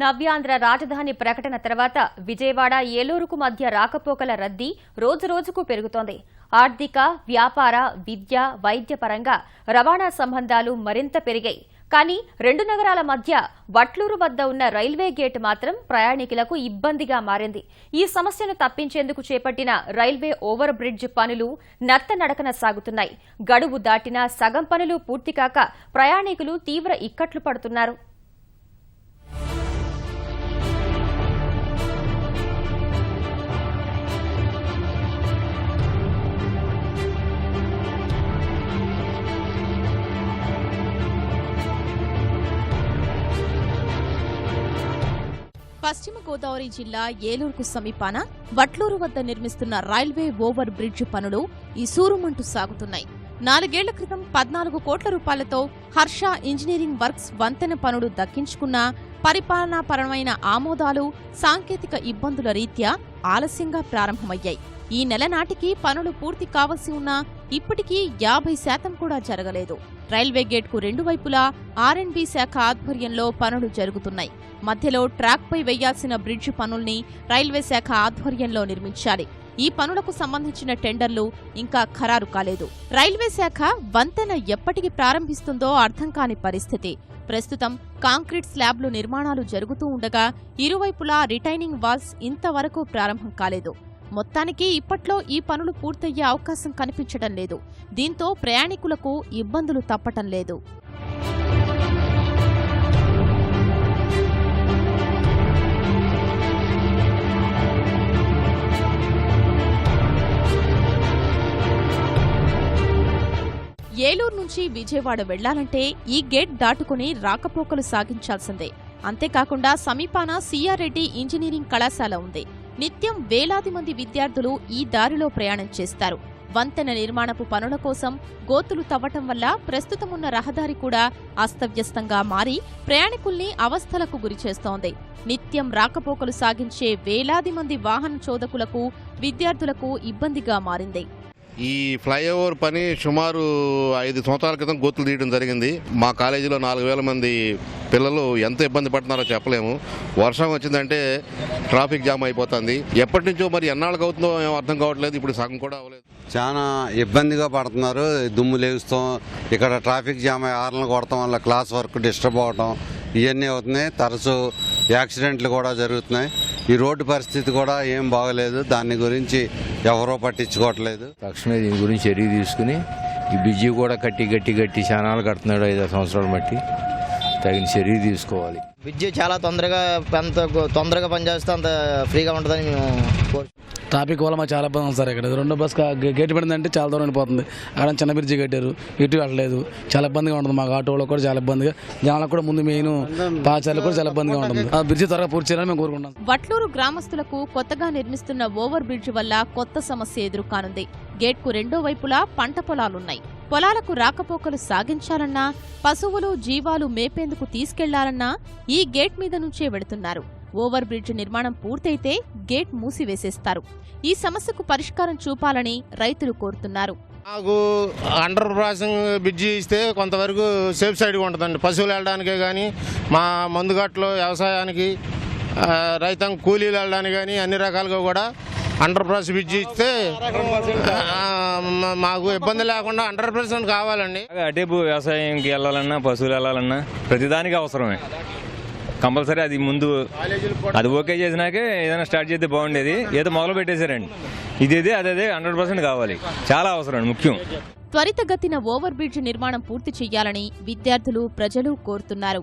నవ్యాంధ్ర రాజధాని ప్రకటన తర్వాత విజయవాడ ఏలూరుకు మధ్య రాకపోకల రద్దీ రోజురోజుకు పెరుగుతోంది. ఆర్థిక వ్యాపార విద్య వైద్య పరంగా రవాణా సంబంధాలు మరింత పెరిగాయి. కానీ రెండు నగరాల మధ్య వట్లూరు వద్ద ఉన్న రైల్వే గేట్ మాత్రం ప్రయాణికులకు ఇబ్బందిగా మారింది. ఈ సమస్యను తప్పించేందుకు చేపట్టిన రైల్వే ఓవర్ బ్రిడ్జ్ పనులు నత్తనడకన సాగుతున్నాయి. గడువు దాటినా సగం పనులు పూర్తి కాక ప్రయాణికులు తీవ్ర ఇక్కట్లు పడుతున్నారు. పశ్చిమ గోదావరి జిల్లా ఏలూరుకు సమీపాన వట్లూరు వద్ద నిర్మిస్తున్న రైల్వే ఓవర్ బ్రిడ్జ్ పనులు ఇసూరుమంటూ సాగుతున్నాయి. నాలుగేళ్ళ క్రితం పద్నాలుగు కోట్ల రూపాయలతో హర్ష ఇంజనీరింగ్ వర్క్స్ వంతెన పనులు దక్కించుకున్న పరిపాలనాపరమైన ఆమోదాలు సాంకేతిక ఇబ్బందుల రీత్యా ఆలస్యంగా ప్రారంభమయ్యాయి. ఈ నెల నాటికి పనులు పూర్తి కావలసి ఉన్నా ఇప్పటికీ యాభై శాతం కూడా జరగలేదు. రైల్వే గేట్కు రెండు వైపులా ఆర్ఎండ్బి శాఖ ఆధ్వర్యంలో పనులు జరుగుతున్నాయి. మధ్యలో ట్రాక్పై వేయాల్సిన బ్రిడ్జ్ పనుల్ని రైల్వే శాఖ ఆధ్వర్యంలో నిర్మించాలి. ఈ పనులకు సంబంధించిన టెండర్లు ఇంకా ఖరారు కాలేదు. రైల్వే శాఖ వంతెన ఎప్పటికి ప్రారంభిస్తుందో అర్థం కాని పరిస్థితి. ప్రస్తుతం కాంక్రీట్ స్లాబ్లు నిర్మాణాలు జరుగుతూ ఉండగా ఇరువైపులా రిటైనింగ్ వాల్స్ ఇంతవరకు ప్రారంభం కాలేదు. మొత్తానికి ఇప్పట్లో ఈ పనులు పూర్తయ్యే అవకాశం కనిపించడం లేదు. దీంతో ప్రయాణికులకు ఇబ్బందులు తప్పటం లేదు. ఏలూరు నుంచి విజయవాడ వెళ్ళాలంటే ఈ గేట్ దాటుకుని రాకపోకలు సాగించాల్సిందే. అంతేకాకుండా సమీపాన సిఆర్రెడ్డి ఇంజనీరింగ్ కళాశాల ఉంది. నిత్యం వేలాది మంది విద్యార్థులు ఈ దారిలో ప్రయాణం చేస్తారు. వంతెన నిర్మాణపు పనుల కోసం గోతులు తవ్వటం వల్ల ప్రస్తుతమున్న రహదారి కూడా అస్తవ్యస్తంగా మారి ప్రయాణికుల్ని అవస్థలకు గురిచేస్తోంది నిత్యం రాకపోకలు సాగించే వేలాది మంది వాహన చోదకులకు విద్యార్థులకు ఇబ్బందిగా మారింది. ఈ ఫ్లైఓవర్ పని సుమారు ఐదు సంవత్సరాల క్రితం గోతులు తీయడం జరిగింది. మా కాలేజీలో నాలుగు వేల మంది పిల్లలు ఎంత ఇబ్బంది పడుతున్నారో చెప్పలేము. వర్షం వచ్చిందంటే ట్రాఫిక్ జామ్ అయిపోతుంది. ఎప్పటి నుంచో మరి ఎన్నాళ్ళకి అవుతుందో ఏమో అర్థం కావట్లేదు. ఇప్పుడు సగం కూడా అవ్వలేదు. చాలా ఇబ్బందిగా పడుతున్నారు. దుమ్ము లేస్తాం. ఇక్కడ ట్రాఫిక్ జామ్ అయ్యి హార్న్లు కొడటం వల్ల క్లాస్ వర్క్ డిస్టర్బ్ అవడం ఇవన్నీ అవుతున్నాయి. తరచూ యాక్సిడెంట్లు కూడా జరుగుతున్నాయి. ఈ రోడ్డు పరిస్థితి కూడా ఏం బాగలేదు. దాని గురించి ఎవరో పట్టించుకోవట్లేదు. తక్షణమే దీని గురించి చర్య తీసుకుని ఈ బిజీ కూడా కట్టి గట్టి గట్టి చానాలు కడుతున్నాడు ఐదు సంవత్సరాలు బట్టి తగిన చర్య తీసుకోవాలి. విద్యుత్ చాలా తొందరగా ఎంత తొందరగా పనిచేస్తే అంత ఫ్రీగా ఉంటుందని మేము ట్రాఫిక్ వల్ల మాకు చాలా ఇబ్బంది ఉంది సార్ ఇక్కడ. రెండో బస్ గేట్ పడిందంటే చాలా దూరం వెళ్ళిపోతుంది. అక్కడ చిన్న బ్రిడ్జి కట్టారు. ఇటు వెళ్ళలేదు. చాలా ఇబ్బందిగా ఉంటుంది మాకు. ఆటోలో కూడా చాలా ఇబ్బందిగా. జనాలకు కూడా ముందు మెయిన్ పాచాలకు కూడా చాలా ఇబ్బందిగా ఉంటుంది. ఆ బ్రిడ్జి త్వరగా పూర్తి చేయాలని మేము కోరుకుంటాం వట్లూరు గ్రామస్తులకు కొత్తగా నిర్మిస్తున్న ఓవర్ బ్రిడ్జ్ వల్ల కొత్త సమస్య ఎదురుకానుంది. గేట్కు రెండో వైపులా పంట పొలాలున్నాయి. పొలాలకు రాకపోకలు సాగించాలన్నా పశువులు జీవాలు మేపేందుకు తీసుకెళ్ళాలన్నా ఈ గేట్ మీద నుంచే వెడుతున్నారు. ఓవర్ బ్రిడ్జ్ నిర్మాణం పూర్తయితే గేట్ మూసివేసేస్తారు. ఈ సమస్యకు పరిష్కారం చూపాలని రైతులు కోరుతున్నారు. మాకు అండర్ క్రాసింగ్ బ్రిడ్జి ఇస్తే కొంతవరకు సేఫ్ సైడ్గా ఉంటుందండి. పశువులు వెళ్ళడానికే కానీ మా మందుగట్లో వ్యవసాయానికి ఆ, రైతాంగ కూలీలు వెళ్ళడానికి కానీ అన్ని రకాలుగా కూడా అండర్ పాస్ బ్రిడ్జి ఇస్తే మాకు ఇబ్బంది లేకుండా అండర్ పర్సెంట్ కావాలండి. అటేపు వ్యవసాయంకి వెళ్ళాలన్నా పశువులు వెళ్ళాలన్నా ప్రతిదానికి అవసరమే. కంపల్సరీ అది ముందు అది ఓకే చేసినాకే ఏదైనా స్టార్ట్ చేస్తే బాగుండేది. ఏదో మొదలు పెట్టేశారండి. ఇదేదే అదే హండ్రెడ్ పర్సెంట్ కావాలి. చాలా అవసరం ముఖ్యం. త్వరితగతిన ఓవర్ బ్రిడ్జ్ నిర్మాణం పూర్తి చేయాలని విద్యార్థులు ప్రజలు కోరుతున్నారు.